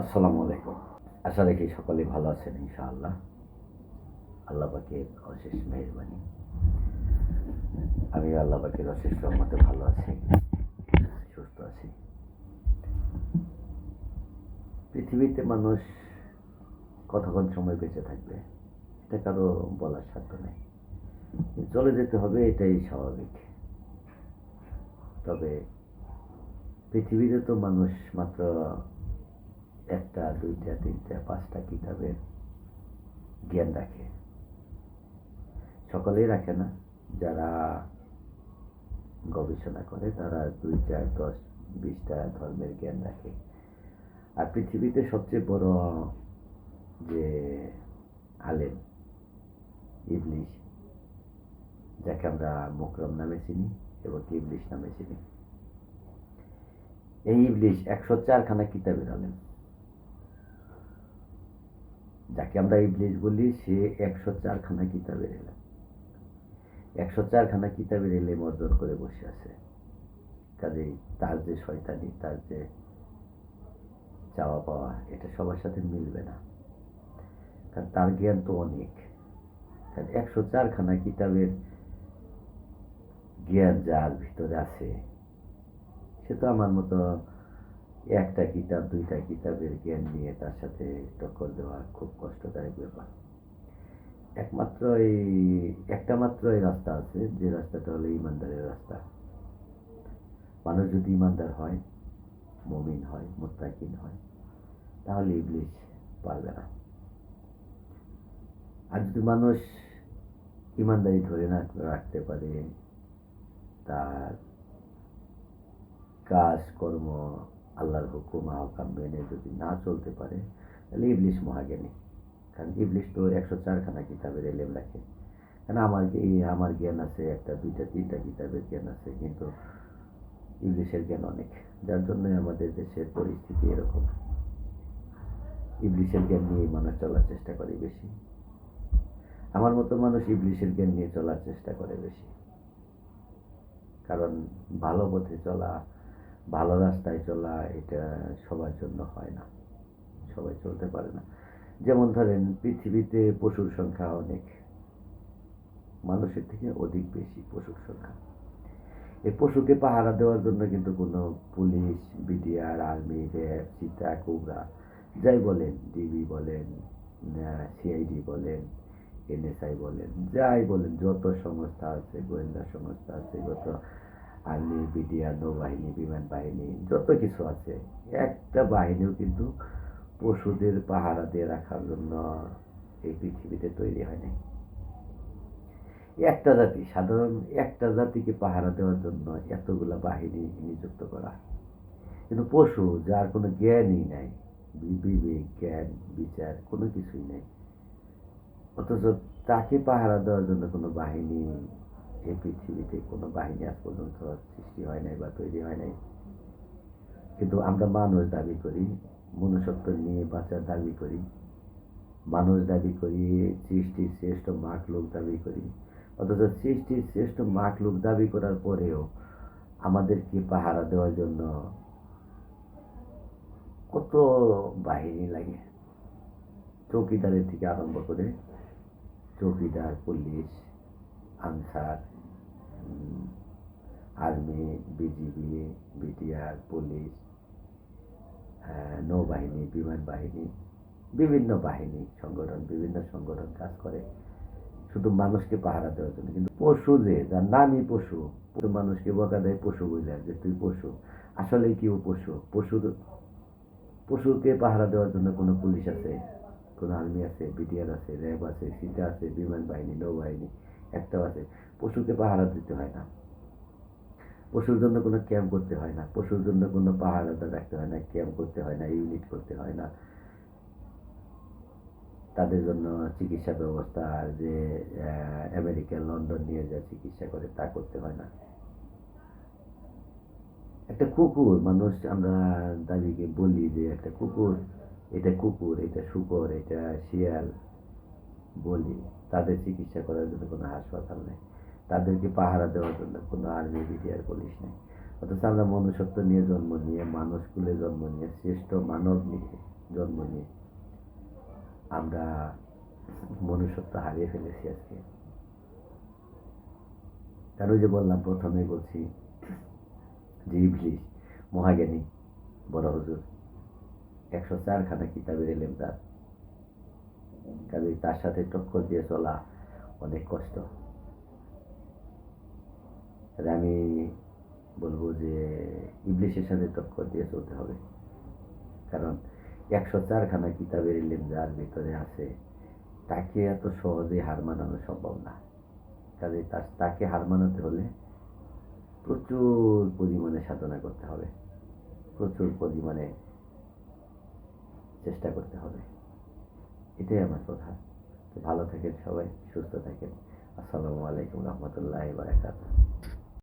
আসসালামু আলাইকুম। আশা রাখি সকলে ভালো আছেন ইনশাআল্লাহ। আল্লাহ পাকের অশেষ মেহরবানি। আমি আল্লাহ পাকের অশেষ রহমতে ভালো আছি, সুস্থ আছি। পৃথিবীতে মানুষ কতক্ষণ সময় বেঁচে থাকবে, এটা কারও বলার সাধ্য নেই। চলে যেতে হবে, এটাই স্বাভাবিক। তবে পৃথিবীতে তো মানুষ মাত্র একটা, দুইটা, তিনটা, পাঁচটা কিতাবের জ্ঞান রাখে। সকলেই রাখে না, যারা গবেষণা করে তারা দুই চার দশ, বিশটা ধর্মের জ্ঞান রাখে। আর পৃথিবীতে সবচেয়ে বড় যে আলেম, ইবলিশ, যাকে আমরা মুকরম নামে চিনি এবং ইবলিশ নামে চিনি। এই ইবলিশ একশো চারখানা কিতাবের আলেম। যাকে আমরা ইবলিশ বলি, সে একশো চারখানা কিতাবের এলেম। একশো চারখানা কিতাবের এলেম অর্জন করে বসে আছে। কাজেই তার যে শয়তানি, তার যে চাওয়া পাওয়া, এটা সবার সাথে মিলবে না। কারণ তার জ্ঞান তো অনেক। কারণ একশো চারখানা কিতাবের জ্ঞান যার ভিতরে আছে, সে তো আমার মতো একটা কিতাব, দুইটা কিতাবের জ্ঞান নিয়ে তার সাথে টক্কর দেওয়া খুব কষ্টদায়ক ব্যাপার। একমাত্র এই, একটা মাত্র এই রাস্তা আছে, যে রাস্তাটা হলো ইমানদারের রাস্তা। মানুষ যদি ইমানদার হয়, মমিন হয়, মোত্তাকিন হয়, তাহলে ইবলিশ পারবে না। আর যদি মানুষ ইমানদারি ধরে না রাখতে পারে, তার কাজ কর্ম আল্লাহর হুকুম, আহকাম মেনে যদি না চলতে পারে, তাহলে ইবলিশ মহাজ্ঞানী। কারণ ইবলিশ তো একশো চারখানা কিতাবের এলেম রাখে। কারণ আমার আমার জ্ঞান আছে, একটা দুইটা, তিনটা কিতাবের জ্ঞান আছে, কিন্তু ইবলিশের জ্ঞান অনেক। যার জন্যই আমাদের দেশের পরিস্থিতি এরকম। ইবলিশের জ্ঞান নিয়ে মানুষ চলার চেষ্টা করে বেশি। আমার মতো মানুষ ইবলিশের জ্ঞান নিয়ে চলার চেষ্টা করে বেশি। কারণ ভালো পথে চলা ভালো রাস্তায় চলা এটা সবার জন্য হয় না। সবাই চলতে পারে না। যেমন ধরেন, পৃথিবীতে পশুর সংখ্যা অনেক। মানুষের থেকে অধিক বেশি পশুর সংখ্যা। এই পশুকে পাহারা দেওয়ার জন্য কিন্তু কোনো পুলিশ, বিডিআর, আর্মি, র্যাব সীতা কোবরা, যাই বলেন, ডিবি বলেন সিআইডি বলেন, এনএসআই বলেন, যাই বলেন, যত সংস্থা আছে, গোয়েন্দা সংস্থা আছে, যত আর্মি বিডিআর, নৌবাহিনী বিমান বাহিনী যত কিছু আছে, একটা বাহিনীও কিন্তু পশুদের পাহারা দিয়ে রাখার জন্য এই পৃথিবীতে তৈরি হয়নি একটা জাতি, সাধারণ একটা জাতিকে পাহারা দেওয়ার জন্য এতগুলা বাহিনী নিযুক্ত করা। কিন্তু পশু, যার কোনো জ্ঞানই নাই বিবেক, জ্ঞান, বিচার, কোনো কিছুই নেই। অথচ তাকে পাহারা দেওয়ার জন্য কোনো বাহিনী এই পৃথিবীতে কোনো বাহিনী আজ পর্যন্ত সৃষ্টি হয় নাই বা তৈরি হয় নাই। কিন্তু আমরা মানুষ দাবি করি, মনুষ্যত্ব নিয়ে বাঁচার দাবি করি, মানুষ দাবি করি, সৃষ্টির শ্রেষ্ঠ মাঠ লোক দাবি করি। অথচ সৃষ্টির শ্রেষ্ঠ মাঠ লোক দাবি করার পরেও আমাদেরকে পাহারা দেওয়ার জন্য কত বাহিনী লাগে। চৌকিদারের থেকে আরম্ভ করে চৌকিদার, police Ansar army, BGB, BTR, police নৌবাহিনী, বিমান বাহিনী, বিভিন্ন বাহিনী, সংগঠন, বিভিন্ন সংগঠন কাজ করে। শুধু মানুষকে পাহারা দেওয়ার জন্য, কিন্তু পশু যে, যার নামই পশু মানুষকে বকা দেয়, পশু বললেন যে তুই পশু। আসলে কি ও পশু? পশুর, পশুকে পাহারা দেওয়ার জন্য কোনো পুলিশ আছে? কোনো আর্মি আছে, বিটিআর আছে, র্যাব আছে, সিটা আছে, বিমান বাহিনী, নৌবাহিনী। একটাও আছে। পশুকে পাহারা দিতে হয় না। পশুর জন্য কোনো ক্যাম্প করতে হয় না। পশুর জন্য কোনো পাহারাদার রাখতে হয় না, ক্যাম্প করতে হয় না ইউনিট করতে হয় না। তাদের জন্য চিকিৎসা ব্যবস্থা আর যে আমেরিকা লন্ডন নিয়ে যা চিকিৎসা করে তা করতে হয় না। একটা কুকুর, মানুষ আমরা দাবিকে বলি যে একটা কুকুর, এটা কুকুর, এটা শুকর, এটা শিয়াল বলি, তাদের চিকিৎসা করার জন্য কোনো হাসপাতাল নেই। তাদেরকে পাহারা দেওয়ার জন্য কোনো আর্মি, বিডিআর, পুলিশ নেই। অথচ আমরা মনুষ্যত্ব নিয়ে জন্ম নিয়ে, মানুষ কুলে জন্ম নিয়ে, শ্রেষ্ঠ মানব নিয়ে জন্ম নিয়ে আমরা মনুষ্যত্ব হারিয়ে ফেলেছি আজকে। কেন যে বললাম, প্রথমে বলছি, যে ইবলিশ মহাজ্ঞানী, বড় হুজুর, একশো চারখানা কিতাবের এলেম তার। কাজে তার সাথে টক্কর দিয়ে চলা অনেক কষ্ট। আমি বলব যে ইংলিশের সাথে টক্কর দিয়ে চলতে হবে। কারণ একশো চারখানা কিতাবের ইলিম যার ভিতরে আছে, তাকে এত সহজে হার মানানো সম্ভব না। কাজে তাকে হার মানাতে হলে প্রচুর পরিমাণে সাধনা করতে হবে। প্রচুর পরিমাণে চেষ্টা করতে হবে। এটাই আমার কথা। তো ভালো থাকেন সবাই সুস্থ থাকেন। আসসালামু আলাইকুম রহমতুল্লাহ বারাকাতুহ।